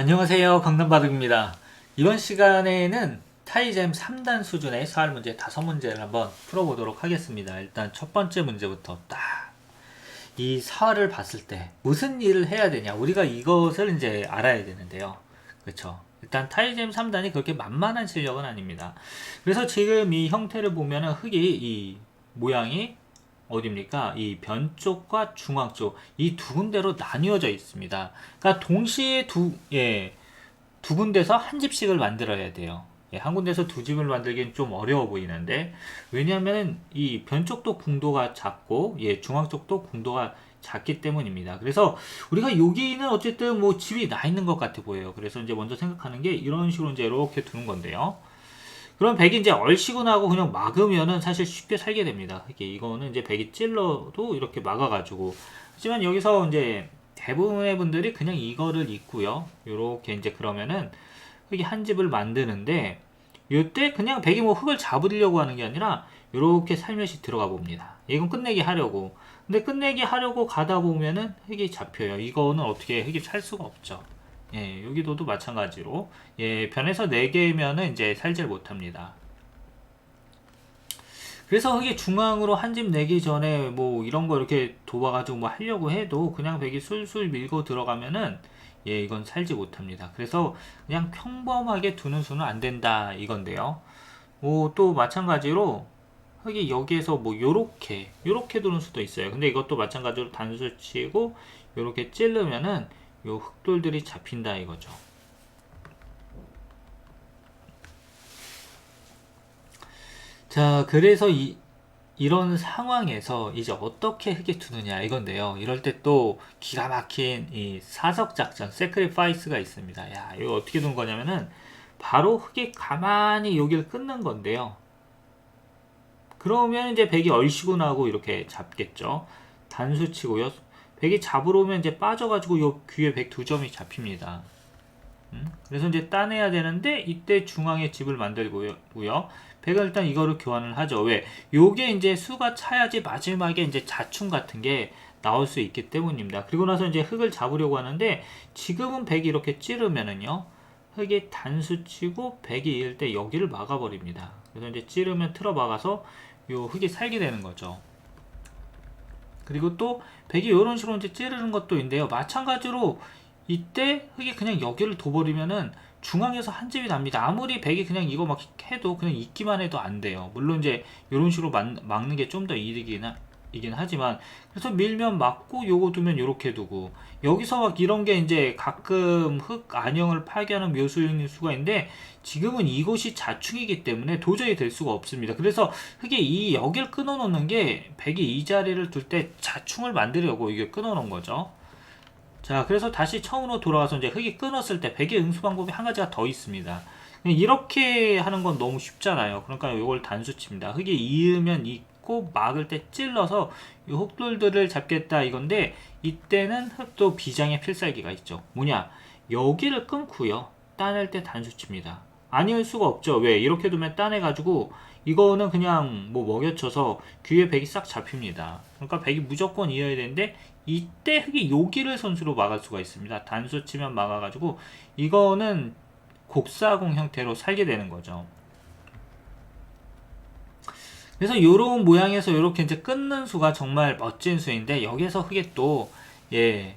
안녕하세요. 강남바둑입니다. 이번 시간에는 타이잼 3단 수준의 수학 문제 5문제를 한번 풀어보도록 하겠습니다. 일단 첫 번째 문제부터 딱. 이 사활을 봤을 때 무슨 일을 해야 되냐. 우리가 이것을 이제 알아야 되는데요. 그렇죠. 일단 타이잼 3단이 그렇게 만만한 실력은 아닙니다. 그래서 지금 이 형태를 보면은 흙이 이 모양이 어디입니까? 이 변 쪽과 중앙 쪽 이 두 군데로 나뉘어져 있습니다. 그러니까 동시에 두 예. 두 군데서 한 집씩을 만들어야 돼요. 예, 한 군데서 두 집을 만들기는 좀 어려워 보이는데 왜냐하면 이 변 쪽도 궁도가 작고 예, 중앙 쪽도 궁도가 작기 때문입니다. 그래서 우리가 여기는 어쨌든 뭐 집이 나 있는 것 같아 보여요. 그래서 이제 먼저 생각하는 게 이런 식으로 이제 이렇게 두는 건데요. 그럼 백이 이제 얼씨구나하고 그냥 막으면은 사실 쉽게 살게 됩니다. 이게 이거는 이제 백이 찔러도 이렇게 막아가지고 하지만 여기서 이제 대부분의 분들이 그냥 이거를 입고요. 요렇게 이제 그러면은 흙이 한 집을 만드는데 요때 그냥 백이 뭐 흙을 잡으려고 하는 게 아니라 요렇게 살며시 들어가 봅니다. 이건 끝내기 하려고. 근데 끝내기 하려고 가다 보면은 흙이 잡혀요. 이거는 어떻게 흙이 살 수가 없죠. 예, 여기도도 마찬가지로 예, 변에서 4개면은 이제 살질 못합니다. 그래서 흙이 중앙으로 한 집 내기 전에 뭐 이런 거 이렇게 도와가지고 뭐 하려고 해도 그냥 백이 술술 밀고 들어가면은 예, 이건 살지 못합니다. 그래서 그냥 평범하게 두는 수는 안 된다 이건데요. 뭐 또 마찬가지로 흙이 여기에서 뭐 요렇게 요렇게 두는 수도 있어요. 근데 이것도 마찬가지로 단수 치고 요렇게 찌르면은 요 흙돌들이 잡힌다 이거죠. 자, 그래서 이, 이런 상황에서 이제 어떻게 흙에 두느냐 이건데요. 이럴 때 또 기가 막힌 이 사석 작전, 세크리파이스가 있습니다. 야, 이거 어떻게 두는 거냐면은 바로 흙이 가만히 여기를 끊는 건데요. 그러면 이제 백이 얼씨구 나고 이렇게 잡겠죠. 단수 치고요. 백이 잡으러 오면 이제 빠져가지고 요 귀에 백 두 점이 잡힙니다. 음? 그래서 이제 따내야 되는데 이때 중앙에 집을 만들고요. 백은 일단 이거를 교환을 하죠. 왜? 요게 이제 수가 차야지 마지막에 이제 자충 같은 게 나올 수 있기 때문입니다. 그리고 나서 이제 흙을 잡으려고 하는데 지금은 백이 이렇게 찌르면은요. 흙이 단수 치고 백이 이을 때 여기를 막아버립니다. 그래서 이제 찌르면 틀어 막아서 요 흙이 살게 되는 거죠. 그리고 또 백이 이런 식으로 이제 찌르는 것도 있는데요. 마찬가지로 이때 흙이 그냥 여기를 둬버리면은 중앙에서 한 집이 납니다. 아무리 백이 그냥 이거 막 해도 그냥 있기만 해도 안 돼요. 물론 이제 이런 식으로 막, 막는 게 좀 더 이득이긴 하, 이긴 하지만 그래서 밀면 막고 요거 두면 요렇게 두고 여기서 막 이런 게 이제 가끔 흙 안형을 파괴하는 묘수일 수가 있는데 지금은 이곳이 자충이기 때문에 도저히 될 수가 없습니다. 그래서 흙이 이 여길 끊어 놓는 게 백이 이 자리를 둘 때 자충을 만들려고 이게 끊어 놓은 거죠. 자, 그래서 다시 처음으로 돌아와서 이제 흙이 끊었을 때 백의 응수 방법이 한 가지가 더 있습니다. 이렇게 하는 건 너무 쉽잖아요. 그러니까 이걸 단수칩니다. 흙이 이으면 있고 막을 때 찔러서 이 흙돌들을 잡겠다 이건데 이때는 흙도 비장의 필살기가 있죠. 뭐냐? 여기를 끊고요. 따낼 때 단수칩니다. 아니할 수가 없죠. 왜? 이렇게 두면 따내가지고 이거는 그냥 뭐 먹여쳐서 귀에 백이 싹 잡힙니다. 그러니까 백이 무조건 이어야 되는데 이때 흙이 여기를 선수로 막을 수가 있습니다. 단수 치면 막아가지고 이거는 곡사공 형태로 살게 되는 거죠. 그래서 이런 모양에서 이렇게 이제 끊는 수가 정말 멋진 수인데 여기에서 흙이 또 예,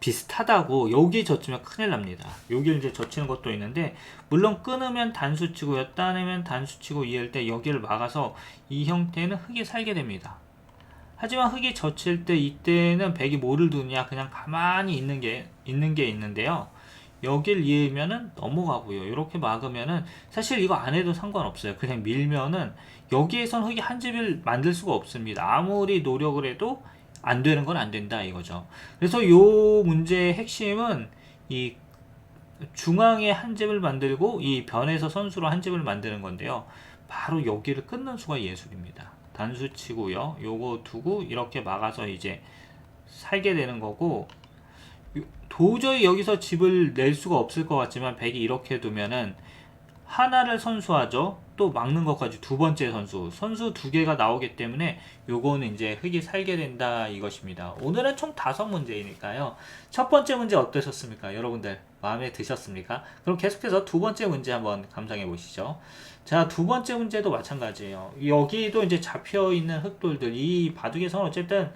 비슷하다고 여기 젖히면 큰일 납니다. 여기를 이제 젖히는 것도 있는데 물론 끊으면 단수 치고요. 따내면 단수 치고 이을 때 여기를 막아서 이 형태는 흙이 살게 됩니다. 하지만 흙이 젖힐 때 이때는 백이 뭐를 두냐 그냥 가만히 있는 게 있는 게 있는데요. 여길 이으면은 넘어가고요. 이렇게 막으면은 사실 이거 안 해도 상관없어요. 그냥 밀면은 여기에선 흙이 한 집을 만들 수가 없습니다. 아무리 노력을 해도 안 되는 건 안 된다 이거죠. 그래서 요 문제의 핵심은 이 중앙에 한 집을 만들고 이 변에서 선수로 한 집을 만드는 건데요. 바로 여기를 끊는 수가 예술입니다. 단수 치고요. 요거 두고 이렇게 막아서 이제 살게 되는 거고 도저히 여기서 집을 낼 수가 없을 것 같지만 백이 이렇게 두면은 하나를 선수하죠. 또 막는 것까지 두 번째 선수. 선수 두 개가 나오기 때문에 요거는 이제 흙이 살게 된다 이것입니다. 오늘은 총 다섯 문제이니까요. 첫 번째 문제 어떠셨습니까? 여러분들 마음에 드셨습니까? 그럼 계속해서 두 번째 문제 한번 감상해 보시죠. 자 두 번째 문제도 마찬가지예요. 여기도 이제 잡혀 있는 흙돌들 이 바둑에서는 어쨌든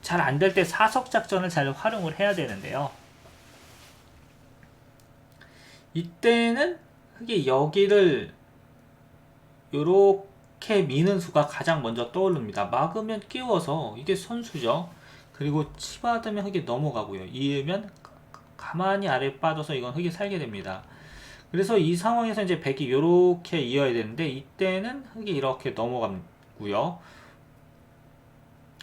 잘 안 될 때 사석 작전을 잘 활용을 해야 되는데요 이때는 흙이 여기를 요렇게 미는 수가 가장 먼저 떠오릅니다. 막으면 끼워서 이게 선수죠. 그리고 치받으면 흙이 넘어가고요. 이으면 가만히 아래 빠져서 이건 흙이 살게 됩니다. 그래서 이 상황에서 이제 백이 요렇게 이어야 되는데 이때는 흙이 이렇게 넘어가고요.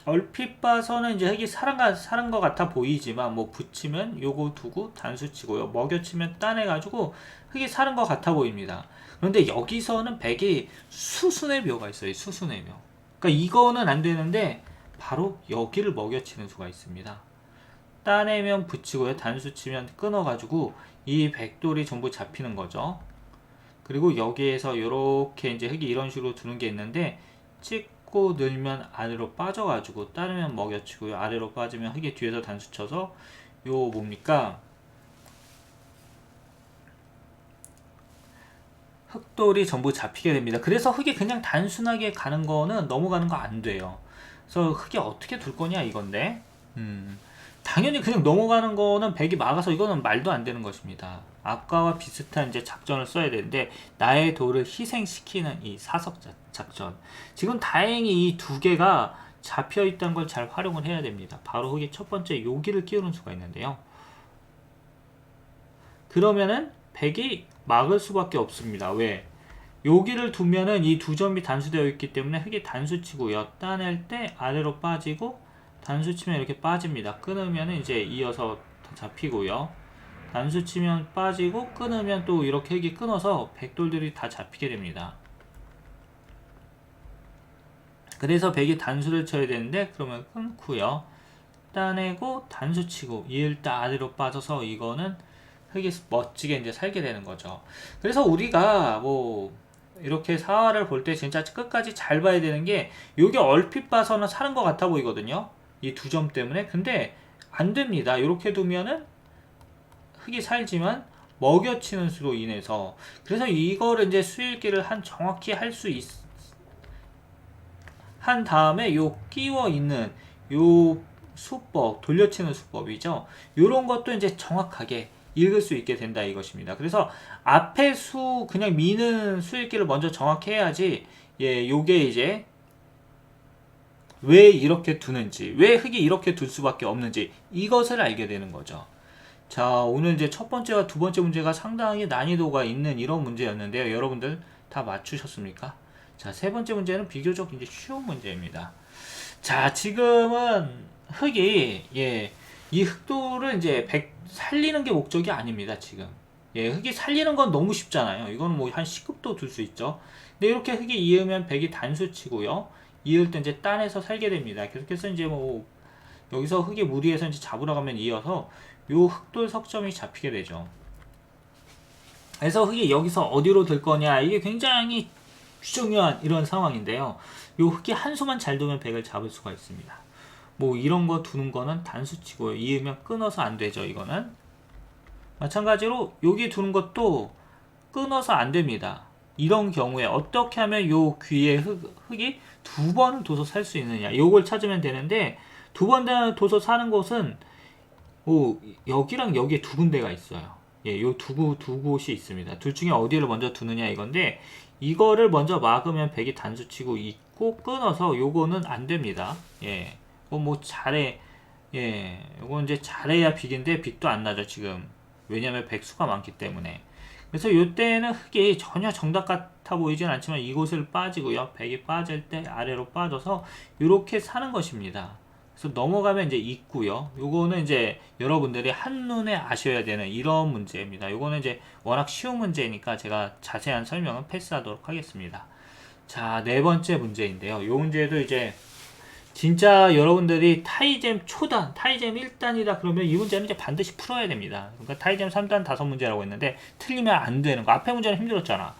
얼핏 봐서는 이제 흙이 살은, 살은 것 같아 보이지만 뭐 붙이면 요거 두고 단수 치고요. 먹여치면 따내가지고 흙이 살은 것 같아 보입니다. 그런데 여기서는 백이 수순의 묘가 있어요. 수순의 묘. 그러니까 이거는 안 되는데 바로 여기를 먹여치는 수가 있습니다. 따내면 붙이고요. 단수 치면 끊어가지고 이 백돌이 전부 잡히는 거죠. 그리고 여기에서 이렇게 이제 흙이 이런 식으로 두는 게 있는데 찍 고 늘면 아래로 빠져가지고 따르면 먹여치고요. 아래로 빠지면 흙이 뒤에서 단수 쳐서 요 뭡니까? 흑돌이 전부 잡히게 됩니다. 그래서 흙이 그냥 단순하게 가는 거는 넘어가는 거 안 돼요. 그래서 흙이 어떻게 둘 거냐 이건데, 음, 당연히 그냥 넘어가는 거는 백이 막아서 이거는 말도 안 되는 것입니다. 아까와 비슷한 이제 작전을 써야 되는데 나의 돌을 희생시키는 이 사석 작전. 지금 다행히 이 두 개가 잡혀 있다는 걸 잘 활용을 해야 됩니다. 바로 흙이 첫 번째 여기를 끼우는 수가 있는데요. 그러면은 백이 막을 수밖에 없습니다. 왜? 여기를 두면은 이 두 점이 단수되어 있기 때문에 흙이 단수치고요. 따낼 때 아래로 빠지고 단수 치면 이렇게 빠집니다. 끊으면 이제 이어서 잡히고요. 단수 치면 빠지고 끊으면 또 이렇게 흙이 끊어서 백돌들이 다 잡히게 됩니다. 그래서 백이 단수를 쳐야 되는데 그러면 끊고요. 따내고 단수 치고 이을 때 아래로 빠져서 이거는 흙이 멋지게 이제 살게 되는 거죠. 그래서 우리가 뭐 이렇게 사화를 볼때 진짜 끝까지 잘 봐야 되는 게 이게 얼핏 봐서는 사는 것 같아 보이거든요. 이 두 점 때문에. 근데 안 됩니다. 이렇게 두면은 흙이 살지만 먹여치는 수로 인해서 그래서 이거를 이제 수일기를 한 정확히 할 수 있, 한 다음에 요 끼워 있는 요 수법 돌려치는 수법이죠. 요런 것도 이제 정확하게 읽을 수 있게 된다 이것입니다. 그래서 앞에 수 그냥 미는 수읽기를 먼저 정확히 해야지 예, 요게 이제 왜 이렇게 두는지, 왜 흙이 이렇게 둘 수밖에 없는지 이것을 알게 되는 거죠. 자, 오늘 이제 첫 번째와 두 번째 문제가 상당히 난이도가 있는 이런 문제였는데요. 여러분들 다 맞추셨습니까? 자, 세 번째 문제는 비교적 이제 쉬운 문제입니다. 자, 지금은 흙이 예, 이 흑도를 이제 백 살리는 게 목적이 아닙니다, 지금. 예, 흙이 살리는 건 너무 쉽잖아요. 이건 뭐한 10급도 둘 수 있죠. 근데 이렇게 흙이 이으면 백이 단수치고요. 이을 때 이제 딴에서 살게 됩니다. 계속해서 이제 뭐 여기서 흙이 무리해서 이제 잡으러 가면 이어서 요 흑돌 석점이 잡히게 되죠. 그래서 흙이 여기서 어디로 들 거냐 이게 굉장히 중요한 이런 상황인데요. 요 흙이 한 수만 잘 두면 백을 잡을 수가 있습니다. 뭐 이런 거 두는 거는 단수치고요. 이으면 끊어서 안 되죠. 이거는 마찬가지로 여기 두는 것도 끊어서 안 됩니다. 이런 경우에 어떻게 하면 요 귀에 흙, 흙이 두 번을 둬서 살 수 있느냐 요걸 찾으면 되는데 두번 둬서 사는 곳은 오, 여기랑 여기에 두 군데가 있어요. 예, 요 두, 두 곳이 있습니다. 둘 중에 어디를 먼저 두느냐 이건데 이거를 먼저 막으면 백이 단수 치고 있고 끊어서 요거는 안 됩니다. 예. 뭐, 뭐 잘해 예 이건 이제 잘해야 빅인데 빅도 안 나죠 지금 왜냐면 백수가 많기 때문에 그래서 이때는 흙이 전혀 정답 같아 보이진 않지만 이곳을 빠지고요 백이 빠질 때 아래로 빠져서 이렇게 사는 것입니다. 그래서 넘어가면 이제 있고요. 요거는 이제 여러분들이 한눈에 아셔야 되는 이런 문제입니다. 요거는 이제 워낙 쉬운 문제니까 제가 자세한 설명은 패스하도록 하겠습니다. 자 네 번째 문제인데요. 요 문제도 이제 진짜 여러분들이 타이잼 초단, 타이잼 1단이다 그러면 이 문제는 이제 반드시 풀어야 됩니다. 그러니까 타이잼 3단 다섯 문제라고 했는데 틀리면 안 되는 거. 앞에 문제는 힘들었잖아.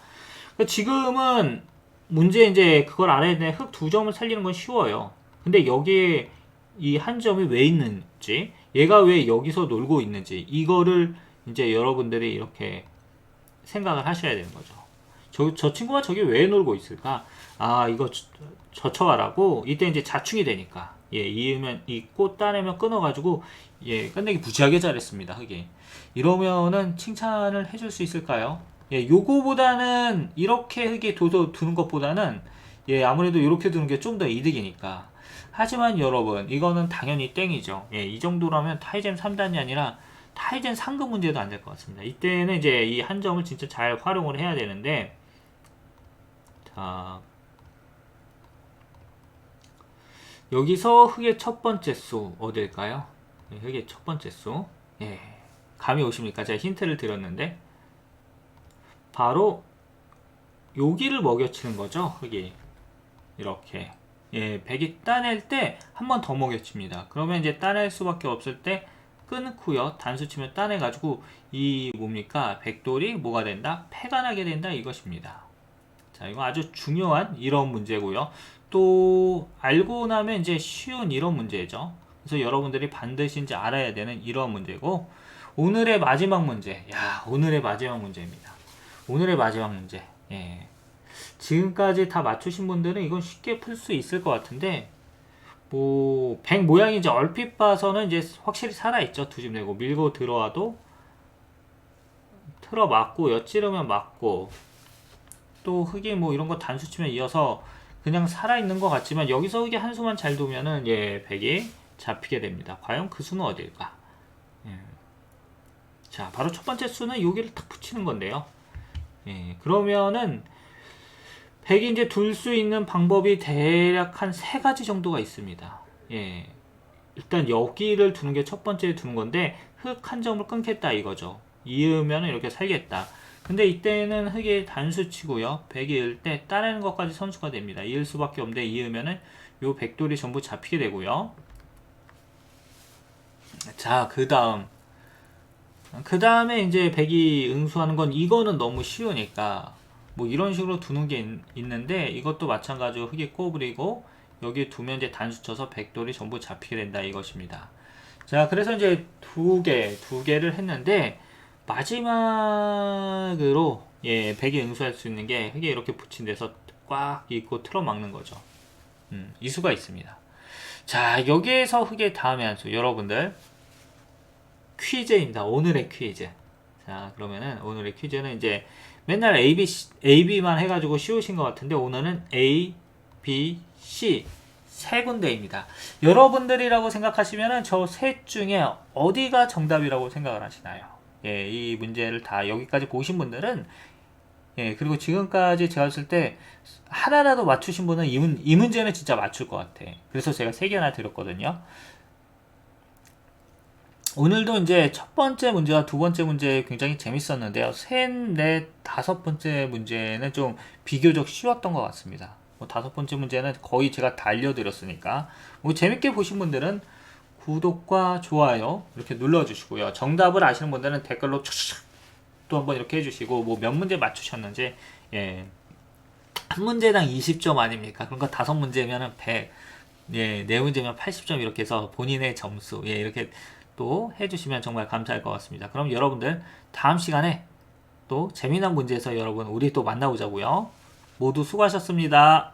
그러니까 지금은 문제 이제 그걸 알아야 되는데 흙 두 점을 살리는 건 쉬워요. 근데 여기에 이 한 점이 왜 있는지, 얘가 왜 여기서 놀고 있는지, 이거를 이제 여러분들이 이렇게 생각을 하셔야 되는 거죠. 저, 저 친구가 저기 왜 놀고 있을까? 아, 이거 저- 젖혀가라고? 이때 이제 자충이 되니까. 예, 이으면, 있고, 따내면 끊어가지고, 예, 끝내기 부지하게 잘했습니다, 흙이. 이러면은 칭찬을 해줄 수 있을까요? 예, 요거보다는 이렇게 흙에 둬서 두는 것보다는 예, 아무래도 이렇게 두는 게 좀 더 이득이니까. 하지만 여러분, 이거는 당연히 땡이죠. 예, 이 정도라면 타이젠 3단이 아니라 타이젠 상급 문제도 안 될 것 같습니다. 이때는 이제 이 한 점을 진짜 잘 활용을 해야 되는데, 자, 여기서 흙의 첫 번째 수 어딜까요? 예, 흙의 첫 번째 수. 예, 감이 오십니까? 제가 힌트를 드렸는데, 바로 여기를 먹여치는 거죠, 흙이. 이렇게. 예, 백이 따낼 때 한 번 더 먹여칩니다. 그러면 이제 따낼 수밖에 없을 때 끊고요. 단수 치면 따내가지고 이 뭡니까? 백돌이 뭐가 된다? 패가 나게 된다 이것입니다. 자, 이거 아주 중요한 이런 문제고요. 또 알고 나면 이제 쉬운 이런 문제죠. 그래서 여러분들이 반드시 이제 알아야 되는 이런 문제고 오늘의 마지막 문제. 야, 오늘의 마지막 문제입니다. 오늘의 마지막 문제. 예. 지금까지 다 맞추신 분들은 이건 쉽게 풀 수 있을 것 같은데 뭐, 백 모양이 이제 얼핏 봐서는 이제 확실히 살아있죠. 두 집 내고 밀고 들어와도 틀어 맞고 엿지르면 맞고 또 흙이 뭐 이런 거 단수 치면 이어서 그냥 살아있는 것 같지만 여기서 흙이 한 수만 잘 두면은 예, 백이 잡히게 됩니다. 과연 그 수는 어딜까? 예. 자, 바로 첫 번째 수는 여기를 탁 붙이는 건데요. 예, 그러면은 백이 이제 둘 수 있는 방법이 대략 한 세 가지 정도가 있습니다. 예. 일단 여기를 두는 게 첫 번째 두는 건데 흙 한 점을 끊겠다 이거죠. 이으면 이렇게 살겠다. 근데 이때는 흙이 단수치고요. 백이 이을 때 따내는 것까지 선수가 됩니다. 이을 수밖에 없는데 이으면은 요 백돌이 전부 잡히게 되고요. 자, 그 다음. 그 다음에 이제 백이 응수하는 건 이거는 너무 쉬우니까 뭐 이런 식으로 두는 게 있, 는데 이것도 마찬가지로 흙이 꼬부리고 여기 두면 이제 단수 쳐서 백돌이 전부 잡히게 된다 이것입니다. 자, 그래서 이제 두 개, 두 개를 했는데 마지막으로 예, 백이 응수할 수 있는 게 흙에 이렇게 붙인 데서 꽉 있고 틀어 막는 거죠. 음, 이 수가 있습니다. 자, 여기에서 흙의 다음의 한 수, 여러분들 퀴즈입니다. 오늘의 퀴즈. 자, 그러면은 오늘의 퀴즈는 이제 맨날 A, B, C, A, B만 해가지고 쉬우신 것 같은데 오늘은 A, B, C 세 군데입니다. 여러분들이라고 생각하시면은 저 셋 중에 어디가 정답이라고 생각을 하시나요? 예, 이 문제를 다 여기까지 보신 분들은 예, 그리고 지금까지 제가 했을 때 하나라도 맞추신 분은 이, 문, 이 문제는 진짜 맞출 것 같아. 그래서 제가 세 개나 드렸거든요. 오늘도 이제 첫 번째 문제와 두 번째 문제 굉장히 재밌었는데요. 셋, 넷, 다섯 번째 문제는 좀 비교적 쉬웠던 것 같습니다. 뭐 다섯 번째 문제는 거의 제가 다 알려드렸으니까 뭐 재밌게 보신 분들은 구독과 좋아요 이렇게 눌러주시고요. 정답을 아시는 분들은 댓글로 또 한번 이렇게 해주시고 뭐 몇 문제 맞추셨는지 예. 한 문제당 20점 아닙니까? 그러니까 다섯 문제면은 100, 예, 네 문제면 80점 이렇게 해서 본인의 점수, 예, 이렇게 또 해주시면 정말 감사할 것 같습니다. 그럼 여러분들 다음 시간에 또 재미난 문제에서 여러분 우리 또 만나보자고요. 모두 수고하셨습니다.